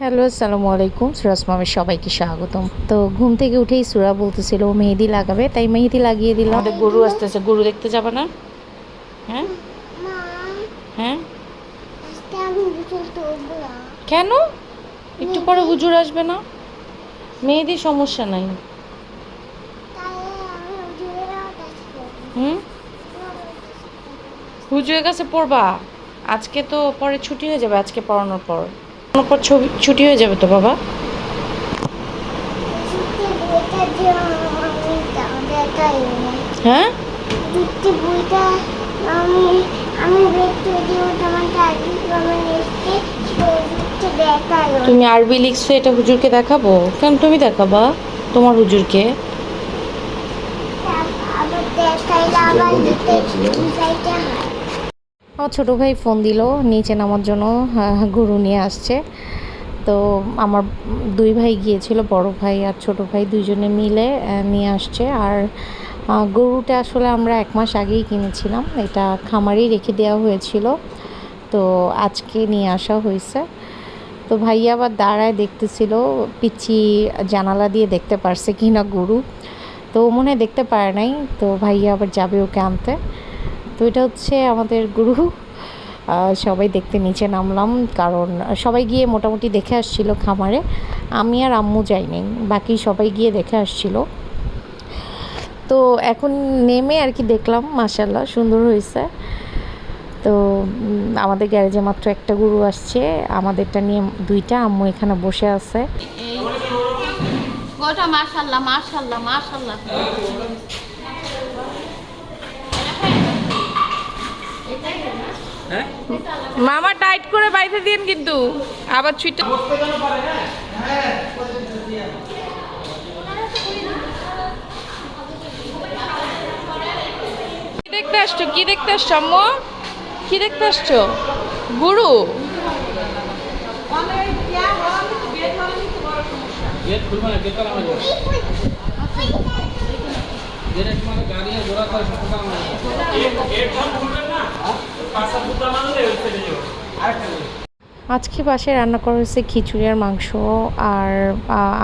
Hello আসসালামু আলাইকুম। সুরাজ মামের সবাইকে স্বাগতম। তো ঘুম থেকে উঠেই সুরা বলতেছিল ও মেহেদি লাগাবে। তাই মেহেদি লাগিয়ে দিলাম। আমাদের গরু আসতেছে। গরু দেখতে যাবে না? হ্যাঁ? হ্যাঁ? কেন? একটু পরে হুজুর আসবে না? মেহেদির সমস্যা নাই। হুম? হুজুরের কাছে পড়বা। আজকে তো পরে ছুটি হয়ে যাবে আজকে পড়ানোর পর। পর ছবি ছুটি হয়ে যাবে তো বাবা? হ্যাঁ? তুমি আরবি লিখছো এটা হুজুরকে দেখাবো? কেন তুমি দেখাবা? তোমার হুজুরকে? আবার দেখাইলে আবার হয়। আমার ছোটো ভাই ফোন দিল নিচে নামার জন্য হ্যাঁ, গরু নিয়ে আসছে। তো আমার দুই ভাই গিয়েছিল বড় ভাই আর ছোট ভাই দুইজনে মিলে নিয়ে আসছে। আর গরুটা আসলে আমরা এক মাস আগেই কিনেছিলাম। এটা খামারেই রেখে দেওয়া হয়েছিল। তো আজকে নিয়ে আসা হয়েছে। তো ভাইয়া আবার দাঁড়ায় দেখতেছিল পিচি জানালা দিয়ে দেখতে পারছে কি না গরু। তো মনে দেখতে পারে নাই। তো ভাইয়া আবার যাবে ওকে আনতে। তো এটা হচ্ছে আমাদের গুরু। সবাই দেখতে নিচে নামলাম, কারণ সবাই গিয়ে মোটামুটি দেখে আসছিল খামারে। আমি আর আম্মু যাইনি, বাকি সবাই গিয়ে দেখে আসছিল। তো এখন নেমে আর কি দেখলাম মাসাল্লাহ সুন্দর হয়েছে। তো আমাদের গ্যারেজে মাত্র একটা গরু আসছে, আমাদেরটা নিয়ে দুইটা, আম্মু এখানে বসে আছে। গোটা মাশাল্লাহ মাশাল্লাহ মাশাল্লাহ মামা টাইট করে বাইতে দিন কিন্তু। আবার ছুটে কি দেখতে আসছো? কি দেখতে আসছো মো কি দেখতে আসছো? গুরু? গেট না গেট গেট মানে গাড়ি গেট না? আজকে বাসায় রান্না করা হয়েছে খিচুড়ি আর মাংস আর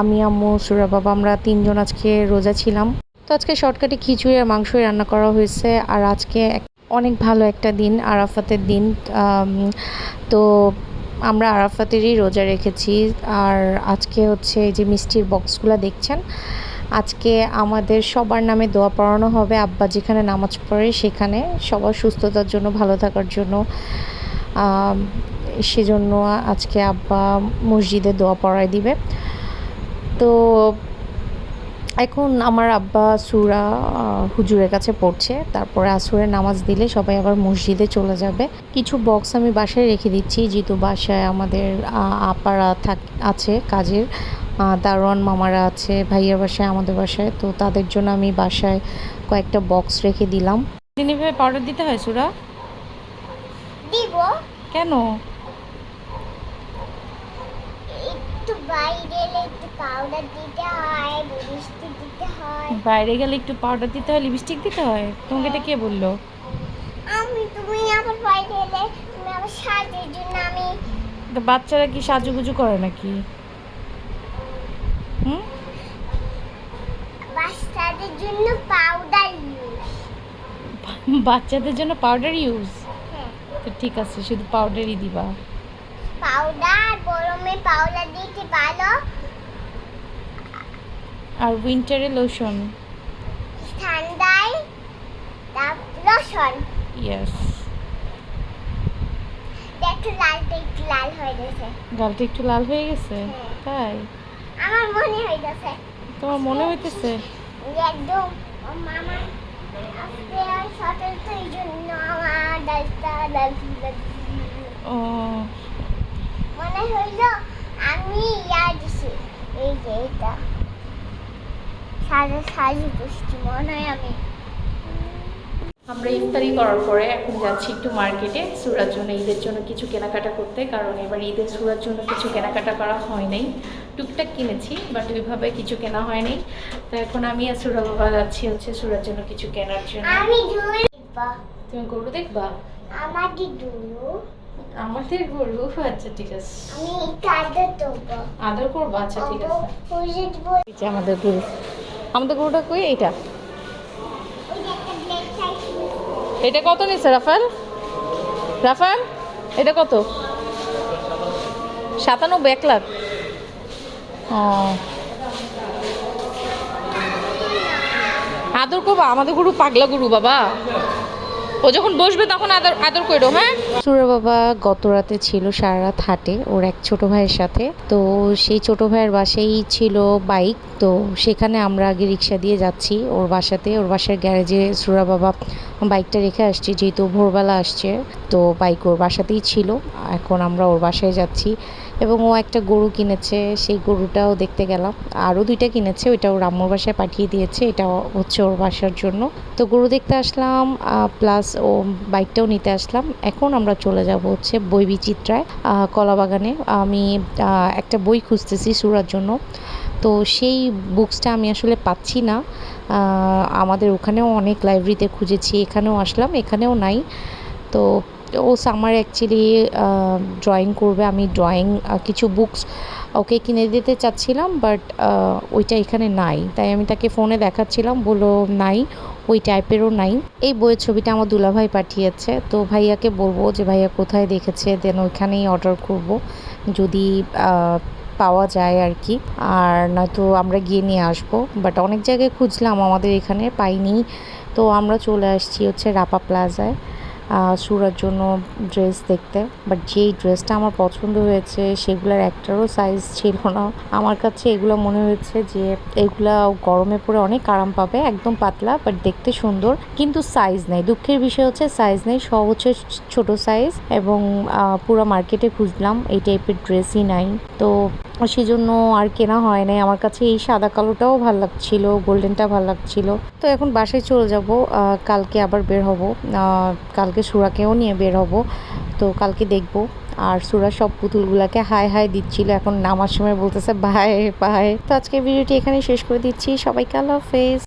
আমি, আম্মু, সুরা বাবা, আমরা তিনজন আজকে রোজা ছিলাম। তো আজকে শর্টকাটে খিচুড়ি আর মাংসই রান্না করা হয়েছে আর আজকে অনেক ভালো একটা দিন, আরাফাতের দিন। তো আমরা আরাফাতেরই রোজা রেখেছি। আর আজকে হচ্ছে এই যে মিষ্টির বক্সগুলো দেখছেন আজকে আমাদের সবার নামে দোয়া পড়ানো হবে। আব্বা যেখানে নামাজ পড়ে সেখানে সবার সুস্থতার জন্য, ভালো থাকার জন্য। সেজন্য আজকে আব্বা মসজিদে দোয়া পড়ায় দিবে। তো এখন আমার আব্বা সুরা হুজুরের কাছে পড়ছে। তারপরে আসুরের নামাজ দিলে সবাই আবার মসজিদে চলে যাবে। কিছু বক্স আমি বাসায় রেখে দিচ্ছি, যেহেতু বাসায় আমাদের আপারা থাক, আছে কাজের। দারোয়ান মামারা আছে ভাইয়ের বাসায় আমাদের বাসায়। তো তাদের জন্য আমি বাসায় কয়েকটা বক্স রেখে দিলাম। দিন এভাবে পাউডার দিতে হয় সুরা? দিব। কেন? একটু বাইরে এলে একটু পাউডার দিতে হয় মিষ্টি দিতে হয়। বাইরে গেলে একটু পাউডার দিতে হয় লিপস্টিক দিতে হয়? তোমাকে এটা কে বলল? আমি তুমি আবার বাইরে এলে তুমি আবার সাজের জন্য আমি বাচ্চারা কি সাজুগুজু করে নাকি হুম বাচ্চাদের জন্য পাউডার ইউজ বাচ্চাদের জন্য পাউডার ইউজ তো ঠিক আছে শুধু পাউডারই দিবা। পাউডার গরমে পাউডার দিতে ভালো? আর উইন্টারে লোশন ঠান্ডায় লসন ইয়েস দেখো লালটা একটু লাল হয়ে গেছে। গালটা একটু লাল হয়ে গেছে? হ্যাঁ। তাই? আমার মনে হয়ে গেছে তোমার মনে হইতেছে? একদম মামা। ও। মনে হইল আমি ইয়া দিছি। এই যে এটা। সাজে সাজি পুষ্টি মনে হয় আমি। আমরা ইফতারি করার পরে এখন যাচ্ছি একটু মার্কেটে সুরার জন্য ঈদের জন্য কিছু কেনাকাটা করতে কারণ এবার ঈদের সুরার জন্য কিছু কেনাকাটা করা হয় নাই। টুকটাক কিনেছি বাট ওইভাবে কিছু কেনা হয়নি তো এখন আমি আর সুরা বাবা যাচ্ছি হচ্ছে সুরার জন্য কিছু কেনার জন্য। তুমি গরু দেখবা? আমাকে দুলু আমাদের গরু? আচ্ছা ঠিক আছে। আমি কাঁদে দেবো আদর করব? আচ্ছা ঠিক আছে। আমাদের গরু। আমাদের গরুটা কই? এইটা। সাইকেল এটা কত নিচ্ছে রাফাল রাফাল এটা কত? সাতানব্বই এক লাখ। ও। আদর করব? আমাদের গুরু পাগলা গুরু বাবা। ও যখন বসবে তখন আদর আদর করো হ্যাঁ? সুরা বাবা গত রাতে ছিল সারা রাত হাটে, ওর এক ছোট ভাইয়ের সাথে। তো সেই ছোট ভাইয়ের বাসায় ছিল বাইক, তো সেখানে আমরা আগে রিক্সা দিয়ে যাচ্ছি ওর বাসাতে। ওর বাসার গ্যারেজে সুরা বাবা বাইকটা রেখে আসছি, যেহেতু ভোরবেলা আসছে, তো বাইক ওর বাসাতেই ছিল। এখন আমরা ওর বাসায় যাচ্ছি। এবং ও একটা গরু কিনেছে সেই গরুটাও দেখতে গেলাম। আরও দুইটা কিনেছে ওইটা ওর আম্মুর বাসায় পাঠিয়ে দিয়েছে এটা হচ্ছে ওর বাসার জন্য। তো গরু দেখতে আসলাম প্লাস ও বাইকটাও নিতে আসলাম। এখন আমরা চলে যাব হচ্ছে বই বিচিত্রায় আহ, কলাবাগানে। আমি একটা বই খুঁজতেছি সুরার জন্য। তো সেই বুকসটা আমি আসলে পাচ্ছি না। আমাদের ওখানেও অনেক লাইব্রেরিতে খুঁজেছি এখানেও আসলাম এখানেও নাই। তো ও সামার অ্যাকচুয়ালি ড্রয়িং করবে। আমি ড্রয়িং কিছু বুকস ওকে কিনে দিতে চাচ্ছিলাম বাট ওইটা এখানে নাই। তাই আমি তাকে ফোনে দেখাচ্ছিলাম, বলল নাই, ওই টাইপেরও নাই। এই বইয়ের ছবিটা আমার দুলাভাই পাঠিয়েছে। তো ভাইয়াকে বলব যে, ভাইয়া কোথায় দেখেছে? দেন ওইখানেই অর্ডার করব। যদি পাওয়া যায় আর কি। আর নয়তো আমরা গিয়ে নিয়ে আসব। বাট অনেক জায়গায় খুঁজলাম, আমাদের এখানে পাইনি। তো আমরা চলে আসছি হচ্ছে রাপা প্লাজায় সুরার জন্য ড্রেস দেখতে। বাট যেই ড্রেসটা আমার পছন্দ হয়েছে, সেগুলোর একটারও সাইজ ছিল না। আমার কাছে এগুলো মনে হয়েছে যে, এগুলা গরমে পরে অনেক আরাম পাবে, একদম পাতলা বাট দেখতে সুন্দর। কিন্তু সাইজ নেই। দুঃখের বিষয় হচ্ছে সাইজ নেই, সব হচ্ছে ছোট সাইজ এবং পুরো মার্কেটে খুঁজলাম, এই টাইপের ড্রেসই নাই। তো সেজন্য আর কেনা হয় নাই। আমার কাছে এই সাদা কালোটাও ভালো লাগছিল, গোল্ডেনটা ভালো লাগছিল। তো এখন বাসায় চলে যাব কালকে আবার বের হব। কালকে সুরাকেও নিয়ে বের হব। তো কালকে দেখব। আর সুরা সব পুতুলগুলাকে হাই হাই দিচ্ছিল, এখন নামার সময় বলতেছে, বাই বাই। তো আজকে ভিডিওটি এখানে শেষ করে দিচ্ছি। সবাইকে আল্লাহ হাফেজ।